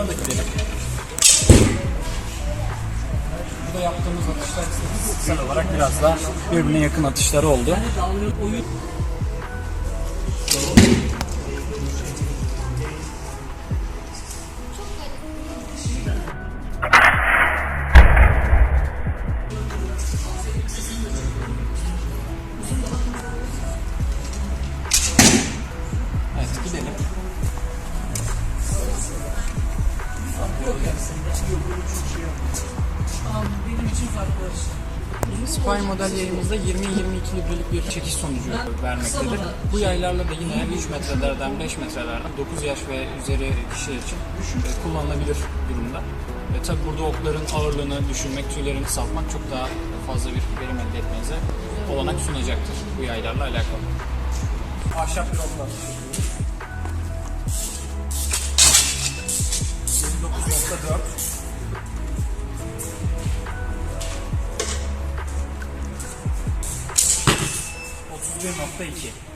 Buna da gidelim. Burada yaptığımız atışlar istatistiksel olarak biraz daha birbirine yakın atışları oldu. Spy modellerimizde 20-22 librelik bir çekiş sonucu vermektedir. Bu yaylarla da yine 3 metrelerden 5 metrelerden 9 yaş ve üzeri kişi için e, kullanılabilir durumda. E, tabi burada okların ağırlığını düşürmek, tüylerini kısaltmak çok daha fazla bir verim elde etmenize olanak sunacaktır bu yaylarla alakalı. Ahşap bir okla 非常费解。